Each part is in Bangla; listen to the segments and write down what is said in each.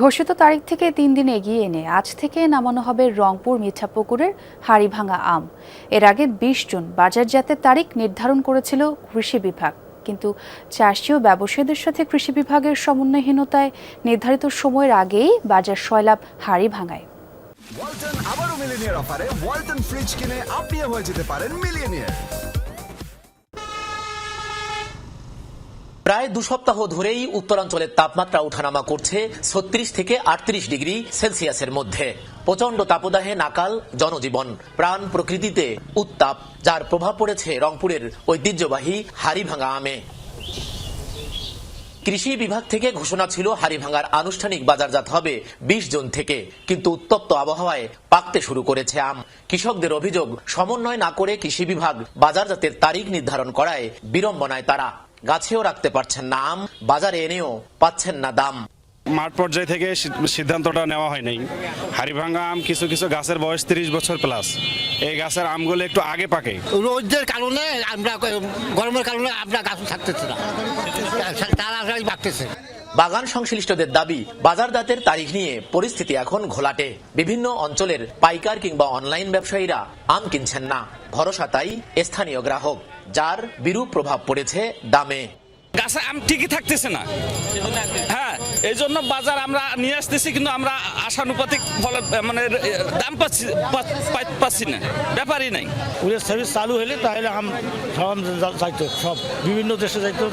ঘোষিত তারিখ থেকে তিন দিন এগিয়ে এনে আজ থেকে নামানো হবে রংপুর মিঠাপুকুরের হাড়িভাঙা আম। এর আগে বিশ জুন বাজারজাতের তারিখ নির্ধারণ করেছিল কৃষি বিভাগ। কিন্তু চাষি ও ব্যবসায়ীদের সাথে কৃষি বিভাগের সমন্বয়হীনতায় নির্ধারিত সময়ের আগেই বাজার সয়লাভ হাড়ি ভাঙায় ওয়ালটন আবারও মিলিনিয়ার অফারে ওয়ালটন ফ্রিজ কিনে আপনিও হয়ে যেতে পারেন প্রায় দু সপ্তাহ ধরেই উত্তরাঞ্চলের তাপমাত্রা ওঠানামা করছে ছত্রিশ থেকে আটত্রিশ ডিগ্রি সেলসিয়াসের মধ্যে। প্রচণ্ড তাপদাহে নাকাল জনজীবন। প্রাণ প্রকৃতিতে উত্তাপ, যার প্রভাব পড়েছে রংপুরের ঐতিহ্যবাহী হাড়িভাঙা আমে। কৃষি বিভাগ থেকে ঘোষণা ছিল হাড়িভাঙার আনুষ্ঠানিক বাজারজাত হবে বিশ জুন থেকে, কিন্তু উত্তপ্ত আবহাওয়ায় পাকতে শুরু করেছে আম। কৃষকদের অভিযোগ, সমন্বয় না করে কৃষি বিভাগ বাজারজাতের তারিখ নির্ধারণ করায় বিড়ম্বনায় তারা। গাছেও রাখতে পারছেন না আম বাজারে এনেও পাচ্ছেন না দাম। মাঠ পর্যায় থেকে সিদ্ধান্তটা নেওয়া হয় নাই। হাড়িভাঙ্গা আম কিছু কিছু গাছের বয়স তিরিশ বছর প্লাস এই গাছের আমগুলো একটু আগে পাকে। রোদের কারণে আমরা গরমের কারণে আমরা গাছ থাকতেছি না। তারা বাড়তেছে। বাগান সংশ্লিষ্টদের দাবি বাজারজাতের তারিখ নিয়ে পরিস্থিতি এখন ঘোলাটে। বিভিন্ন অঞ্চলের পাইকার কিংবা অনলাইন ব্যবসায়ীরা আম কিনছেন না। ভরসা তাই স্থানীয় গ্রাহক যার বিরূপ প্রভাব পড়েছে দামে। গাছে আম ঠিকই থাকতেছে না। হ্যাঁ এই জন্য বাজার আমরা নিয়ে আসতেছি কিন্তু আমরা আশানুপাতিক ফলে মানে দাম পাচ্ছি পাচ্ছি না। ব্যাপারই নাই। সার্ভিস চালু হলে তাহলে আম সব সব বিভিন্ন দেশে যাইতো।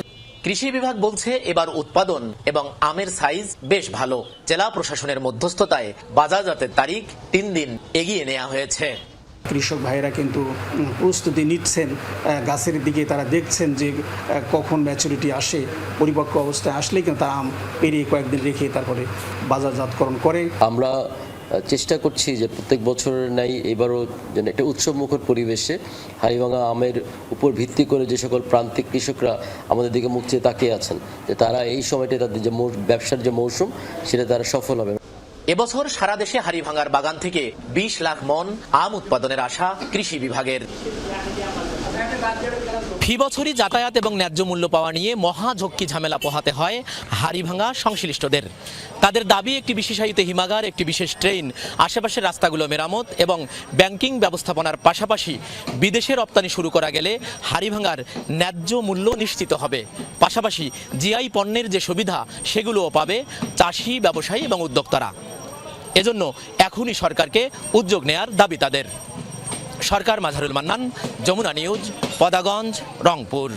কৃষি বিভাগ বলছে এবার উৎপাদন এবং আমের সাইজ বেশ ভালো। জেলা প্রশাসনের মধ্যস্থতায় বাজারজাতের তারিখ তিন দিন এগিয়ে নেওয়া হয়েছে। কৃষক ভাইরা কিন্তু প্রস্তুতি নিচ্ছেন গাছের দিকে তারা দেখছেন যে কখন ম্যাচুরিটি আসে পরিপক্ক অবস্থায় আসলে কিন্তু তারা আম পেরিয়ে কয়েকদিন রেখে তারপরে বাজারজাতকরণ করে। আমরা চেষ্টা করছি যে প্রত্যেক বছরের নাই এবারও যেন একটা উৎসবমুখর পরিবেশে হাড়িভাঙা আমের উপর ভিত্তি করে যে সকল প্রান্তিক কৃষকরা আমাদের দিকে মুখ চেয়ে তাকিয়ে আছেন, যে তারা এই সময়টা তাদের যে ব্যবসার যে মৌসুম, সেটা তারা সফল হবে। এবছর সারা দেশে হাড়িভাঙার বাগান থেকে বিশ লাখ মন আম উৎপাদনের আশা কৃষি বিভাগের। ফি বছরই যাতায়াত এবং ন্যায্য মূল্য পাওয়া নিয়ে মহা ঝক্কি ঝামেলা পোহাতে হয় হাড়িভাঙা সংশ্লিষ্টদের। তাদের দাবি, একটি বিশেষায়িত হিমাগার, একটি বিশেষ ট্রেন, আশেপাশের রাস্তাগুলো মেরামত এবং ব্যাংকিং ব্যবস্থাপনার পাশাপাশি বিদেশে রপ্তানি শুরু করা গেলে হাড়িভাঙার ন্যায্য মূল্য নিশ্চিত হবে। পাশাপাশি জিআই পণ্যের যে সুবিধা, সেগুলোও পাবে চাষি, ব্যবসায়ী এবং উদ্যোক্তারা। এজন্য এখনই সরকারকে উদ্যোগ নেয়ার দাবি তাদের। সরকার মাঝারুল মান্নান যমুনা নিউজ পদাগঞ্জ রংপুর।